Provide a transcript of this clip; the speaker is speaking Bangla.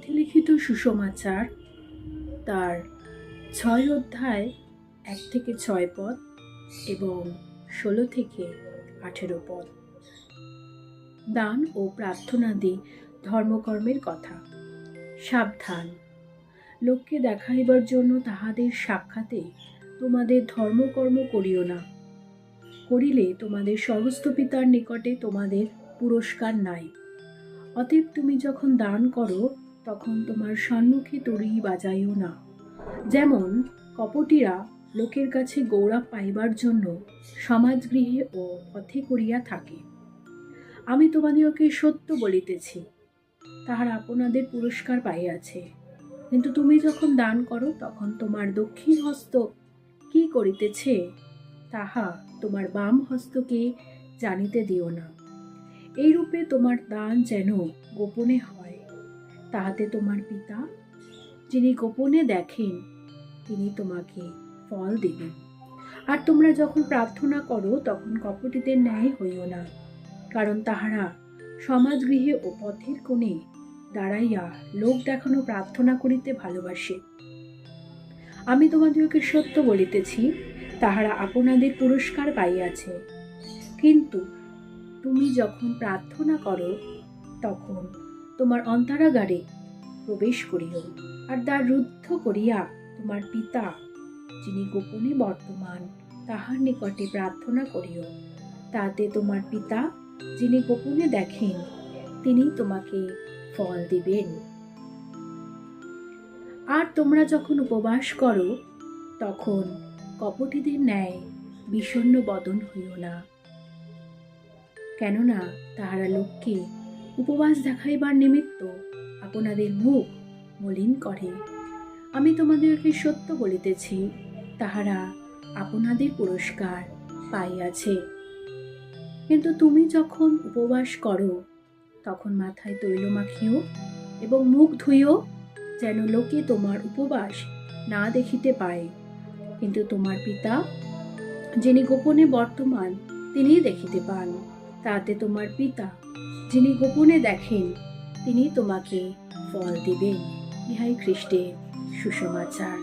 পুঁথিলিখিত সুসমাচার তার ছয় অধ্যায়, এক থেকে ছয় পদ এবং ষোলো থেকে আঠেরো পদ। দান ও প্রার্থনাদি ধর্মকর্মের কথা। সাবধান। লোককে দেখাইবার জন্য তাহাদের সাক্ষাতে তোমাদের ধর্মকর্ম করিও না। করিলে তোমাদের স্বগস্থ পিতার নিকটে তোমাদের পুরস্কার নাই। অতএব তুমি যখন দান করো তখন তোমার সম্মুখে তরি বাজাইও না। যেমন কপটিরা লোকের কাছে গৌরব পাইবার জন্য সমাজগৃহে ও পথে করিয়া থাকে। আমি তোমাদিওকে সত্য বলিতেছি, তাহারা আপনাদের পুরস্কার পাইয়াছে। কিন্তু তুমি যখন দান করো, তখন তোমার দক্ষিণ হস্ত কি করিতেছে, তাহা তোমার বাম হস্তকে জানিতে দিও না। এই রূপে তোমার দান যেন গোপনে হয়। তাহাতে তোমার পিতা, যিনি গোপনে দেখেন, তিনি তোমাকে ফল দেবেন। আর তোমরা যখন প্রার্থনা করো, তখন কপটিদের ন্যায় হইও না, কারণ তাহারা সমাজগৃহে ও পথের কোণে দাঁড়াইয়া লোক দেখানো প্রার্থনা করিতে ভালোবাসে। আমি তোমাদেরকে সত্য বলিতেছি, তাহারা আপনাদের পুরস্কার পাইয়াছে। কিন্তু তুমি যখন প্রার্থনা করো, তখন তোমার অন্তরাগারে প্রবেশ করিও আর দ্বার রুদ্ধ করিয়া তোমার পিতা, যিনি গোপনে বর্তমান, তাহার নিকটে প্রার্থনা করিও। তাতে তোমার পিতা, যিনি গোপনে দেখেন, তিনি তোমাকে ফল দিবেন। আর তোমরা যখন উপবাস করো, তখন কপটিদের ন্যায় বিষণ্ণ বদন হইও না। কেননা তাহারা লোককে উপবাস দেখাইবার নিমিত্ত আপনাদের মুখ মলিন করে। আমি তোমাদেরকে সত্য বলিতেছি, তাহারা আপনাদের পুরস্কার পাইয়াছে। কিন্তু তুমি যখন উপবাস করো, তখন মাথায় তৈল মাখিও এবং মুখ ধুইও, যেন লোকে তোমার উপবাস না দেখিতে পায়। কিন্তু তোমার পিতা, যিনি গোপনে বর্তমান তিনি দেখিতে পান। তাতে তোমার পিতা যিনি গোপনে দেখেন তিনি তোমাকে ফল দিবেন। ইহাই খ্রিস্টের সুসমাচার।